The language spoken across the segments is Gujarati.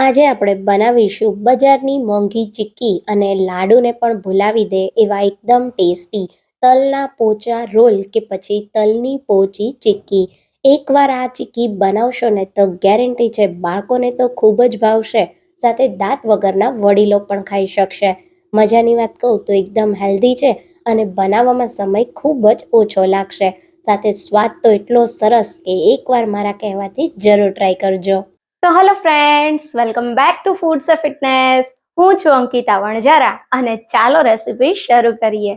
આજે આપણે બનાવીશું બજારની મોંઘી ચીક્કી અને લાડુને પણ ભૂલાવી દે એવા એકદમ ટેસ્ટી તલના પોચા રોલ કે પછી તલની પોચી ચીક્કી. એકવાર આ ચીક્કી બનાવશો ને તો ગેરંટી છે, બાળકોને તો ખૂબ જ ભાવશે, સાથે દાંત વગરના વડીલો પણ ખાઈ શકશે. મજાની વાત કહું તો એકદમ હેલ્ધી છે અને બનાવવામાં સમય ખૂબ જ ઓછો લાગશે. સાથે સ્વાદ તો એટલો સરસ કે એકવાર મારા કહેવાથી જરૂર ટ્રાય કરજો. તો hello friends welcome back to foods of fitness હું છું અંકિતા વણજારા અને ચાલો રેસીપી શરૂ કરીએ.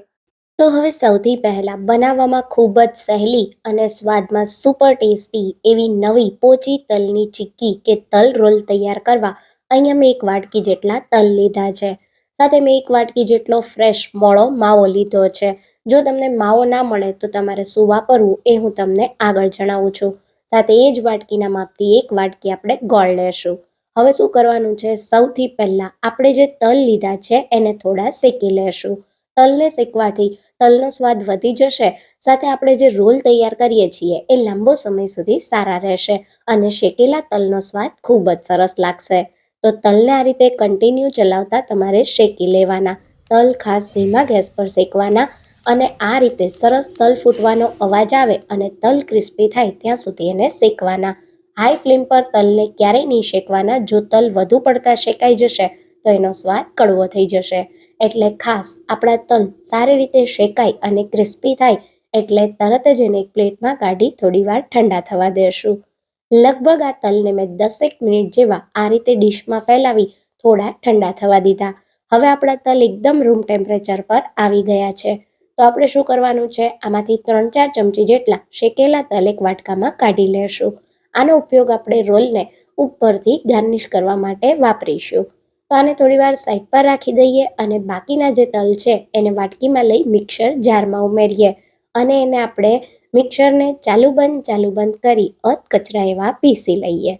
તો હવે સૌથી પહેલા બનાવવામાં ખૂબ જ સહેલી અને સ્વાદમાં સુપર ટેસ્ટી એવી નવી પોચી તલની ચીક્કી કે તલ રોલ તૈયાર કરવા અહીંયા મેં એક વાટકી જેટલા તલ લીધા છે. સાથે મેં એક વાટકી જેટલો ફ્રેશ મોળો માવો લીધો છે. જો તમને માવો ના મળે તો તમારે શું વાપરવું એ હું તમને આગળ જણાવું છું. સાથે એ જ વાટકીના માપથી એક વાટકી આપણે ગોળ લેશું. હવે શું કરવાનું છે? સૌથી પહેલાં આપણે જે તલ લીધા છે એને થોડા શેકી લેશું. તલને શેકવાથી તલનો સ્વાદ વધી જશે. સાથે આપણે જે રોલ તૈયાર કરીએ છીએ એ લાંબો સમય સુધી સારા રહેશે અને શેકેલા તલનો સ્વાદ ખૂબ જ સરસ લાગશે. તો તલને આ રીતે કન્ટિન્યુ ચલાવતા તમારે શેકી લેવાના. તલ ખાસ ધીમા ગેસ પર શેકવાના. અને આ રીતે સરસ તલ ફૂટવાનો અવાજ આવે અને તલ ક્રિસ્પી થાય ત્યાં સુધી એને શેકવાના. હાઈ ફ્લેમ પર તલને ક્યારેય નહીં શેકવાના. જો તલ વધુ પડતા શેકાઈ જશે, તો એનો સ્વાદ કડવો થઈ જશે. એટલે ખાસ આપણા તલ સારી રીતે શેકાય અને ક્રિસ્પી થાય, એટલે તરત જ એને એક પ્લેટમાં કાઢી થોડીવાર ઠંડા થવા દેશું. લગભગ આ તલને મેં દસેક મિનિટ જેવા આ રીતે ડીશમાં ફેલાવી થોડા ઠંડા થવા દીધા. હવે આપણા તલ એકદમ રૂમ ટેમ્પરેચર પર આવી ગયા છે. તો આપણે શું કરવાનું છે? આમાંથી ત્રણ ચાર ચમચી જેટલા શેકેલા તલ એક વાટકામાં કાઢી લેશું. આનો ઉપયોગ આપણે રોલને ઉપરથી ગાર્નિશ કરવા માટે વાપરીશું. તો આને થોડીવાર સાઈડ પર રાખી દઈએ અને બાકીના જે તલ છે એને વાટકીમાં લઈ મિક્સર જારમાં ઉમેરીએ અને એને આપણે મિક્સરને ચાલુ બંધ ચાલુ બંધ કરી અધ કચરા એવા પીસી લઈએ.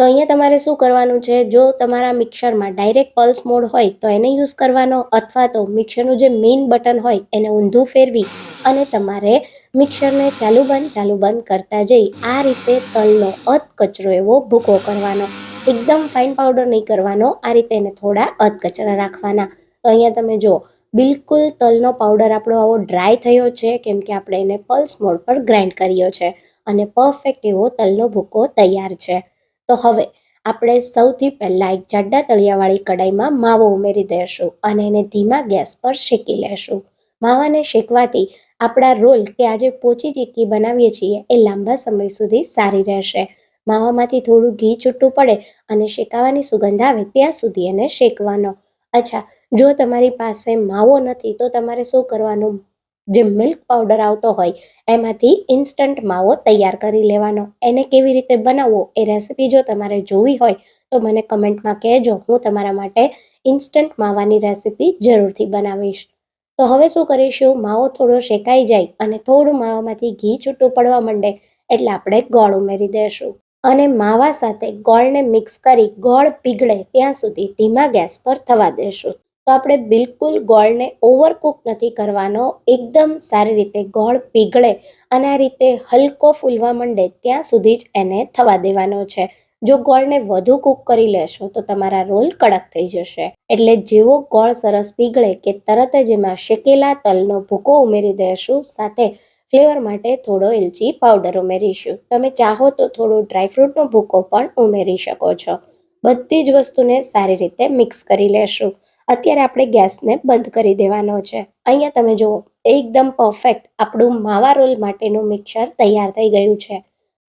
તો અહીંયા તમારે શું કરવાનું છે? જો તમારા મિક્સરમાં ડાયરેક્ટ પલ્સ મોડ હોય તો એને યુઝ કરવાનો અથવા તો મિક્સરનું જે મેઇન બટન હોય એને ઊંધું ફેરવી અને તમારે મિક્સરને ચાલુ બંધ ચાલુ બંધ કરતા જઈ આ રીતે તલનો અધ કચરો એવો ભૂકો કરવાનો. એકદમ ફાઇન પાવડર નહીં કરવાનો, આ રીતે એને થોડા અધ કચરા રાખવાના. તો અહીંયા તમે જુઓ, બિલકુલ તલનો પાવડર આપણો આવો ડ્રાય થયો છે, કેમ કે આપણે એને પલ્સ મોડ પર ગ્રાઇન્ડ કર્યો છે. અને પરફેક્ટ એવો તલનો ભૂકો તૈયાર છે. તો હવે આપણે સૌથી પહેલાં એક જાડા તળિયાવાળી કડાઈમાં માવો ઉમેરી દઈશું અને એને ધીમા ગેસ પર શેકી લેશું. માવાને શેકવાથી આપણા રોલ કે આજે પોચી ચીક્કી બનાવીએ છીએ એ લાંબા સમય સુધી સારી રહેશે. માવામાંથી થોડું ઘી છૂટું પડે અને શેકાવાની સુગંધ આવે ત્યાં સુધી એને શેકવાનો. અચ્છા, જો તમારી પાસે માવો નથી તો તમારે શું કરવાનું? જે મિલ્ક પાવડર આવતો હોય, એમાંથી ઇન્સ્ટન્ટ માવો તૈયાર કરી લેવાનો. એને કેવી રીતે બનાવવો એ રેસીપી જો તમારે જોવી હોય, તો મને કમેન્ટમાં કહેજો. હું તમારા માટે ઇન્સ્ટન્ટ માવાની રેસીપી જરૂરથી બનાવીશ. તો હવે શું કરીશું? માવો થોડો શેકાઈ જાય અને થોડું માવામાંથી ઘી છૂટું પડવા માંડે, એટલે આપણે ગોળ ઉમેરી દઈશું અને માવા સાથે ગોળને મિક્સ કરી ગોળ પીગળે ત્યાં સુધી ધીમા ગેસ પર થવા દેશું. તો આપણે બિલકુલ ગોળને ઓવરકુક નથી કરવાનો. એકદમ સારી રીતે ગોળ પીગળે અને આ રીતે હલકો ફૂલવા માંડે ત્યાં સુધી જ એને થવા દેવાનો છે. જો ગોળને વધુ કૂક કરી લેશો તો તમારા રોલ કડક થઈ જશે. એટલે જેવો ગોળ સરસ પીગળે કે તરત જ એમાં શેકેલા તલનો ભૂકો ઉમેરી દેશું, સાથે ફ્લેવર માટે થોડો એલચી પાવડર ઉમેરીશું. તમે ચાહો તો થોડો ડ્રાયફ્રૂટનો ભૂકો પણ ઉમેરી શકો છો. બધી જ વસ્તુને સારી રીતે મિક્સ કરી લેશું. અત્યારે આપણે ગેસને બંધ કરી દેવાનો છે. અહીંયા તમે જુઓ, એકદમ પરફેક્ટ આપણું માવા રોલ માટેનું મિક્સર તૈયાર થઈ ગયું છે.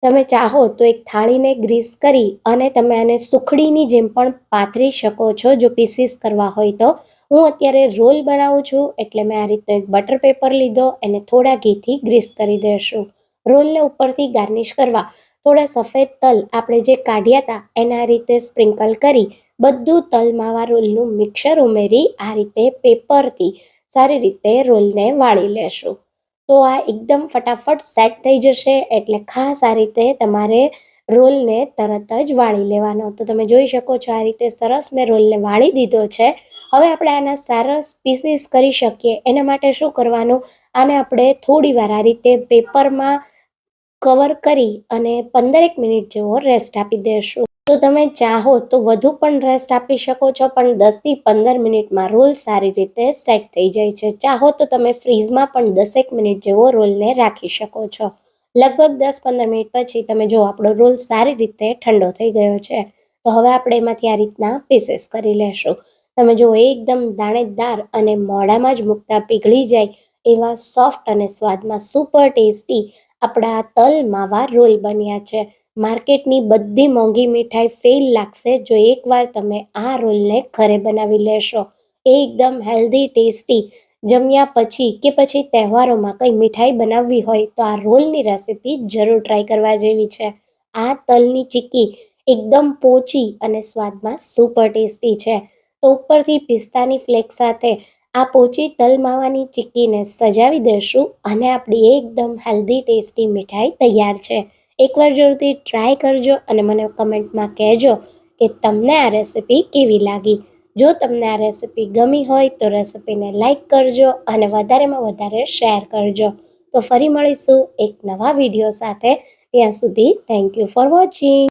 તમે ચાહો તો એક થાળીને ગ્રીસ કરી અને તમે આને સુખડીની જેમ પણ પાથરી શકો છો જો પીસીસ કરવા હોય તો. હું અત્યારે રોલ બનાવું છું, એટલે મેં આ રીતનો એક બટર પેપર લીધો, એને થોડા ઘીથી ગ્રીસ કરી દેશું. રોલને ઉપરથી ગાર્નિશ કરવા થોડા સફેદ તલ આપણે જે કાઢ્યા હતા, એના રીતે સ્પ્રિંકલ કરી બધું તલમાવા રોલનું મિક્સર ઉમેરી આ રીતે પેપરથી સારી રીતે રોલને વાળી લેશું. તો આ એકદમ ફટાફટ સેટ થઈ જશે એટલે ખાસ આ રીતે તમારે રોલને તરત જ વાળી લેવાનો. તો તમે જોઈ શકો છો આ રીતે સરસ મેં રોલને વાળી દીધો છે. હવે આપણે આના સરસ પીસીસ કરી શકીએ. એના માટે શું કરવાનું? આને આપણે થોડી વાર આ રીતે પેપરમાં કવર કરી અને પંદરેક મિનિટ જેવો રેસ્ટ આપી દેશું. તો તમે ચાહો તો વધુ પણ રેસ્ટ આપી શકો છો, પણ દસથી પંદર મિનિટમાં રોલ સારી રીતે સેટ થઈ જાય છે. ચાહો તો તમે ફ્રીઝમાં પણ દસેક મિનિટ જેવો રોલને રાખી શકો છો. લગભગ દસ પંદર મિનિટ પછી તમે જો આપણો રોલ સારી રીતે ઠંડો થઈ ગયો છે, તો હવે આપણે એમાંથી આ રીતના પીસીસ કરી લેશું. તમે જો એકદમ દાણેદાર અને મોઢામાં જ મૂકતા પીગળી જાય એવા સોફ્ટ અને સ્વાદમાં સુપર ટેસ્ટી આપણા તલ માવા રોલ બન્યા છે. માર્કેટની બધી મોંઘી મીઠાઈ ફેલ લાગશે જો એકવાર તમે આ રોલને ઘરે બનાવી લેશો. એકદમ હેલ્ધી ટેસ્ટી જમ્યા પછી કે પછી તહેવારોમાં કંઈ મીઠાઈ બનાવવી હોય તો આ રોલની રેસીપી જરૂર ટ્રાય કરવા જેવી છે. આ તલની ચીક્કી એકદમ પોચી અને સ્વાદમાં સુપર ટેસ્ટી છે. તો ઉપરથી પિસ્તાની ફ્લેક સાથે આ પોચી તલ માવાની ચીક્કીને સજાવી દેશું અને આપણી એકદમ હેલ્ધી ટેસ્ટી મીઠાઈ તૈયાર છે. એકવાર જરૂરથી ટ્રાય કરજો અને મને કમેન્ટમાં કહેજો કે તમને આ રેસિપી કેવી લાગી. જો તમને આ રેસિપી ગમી હોય તો રેસિપીને લાઇક કરજો અને વધારેમાં વધારે શેર કરજો. તો ફરી મળીશું એક નવા વીડિયો સાથે. ત્યાં સુધી થેન્ક યુ ફોર વોચિંગ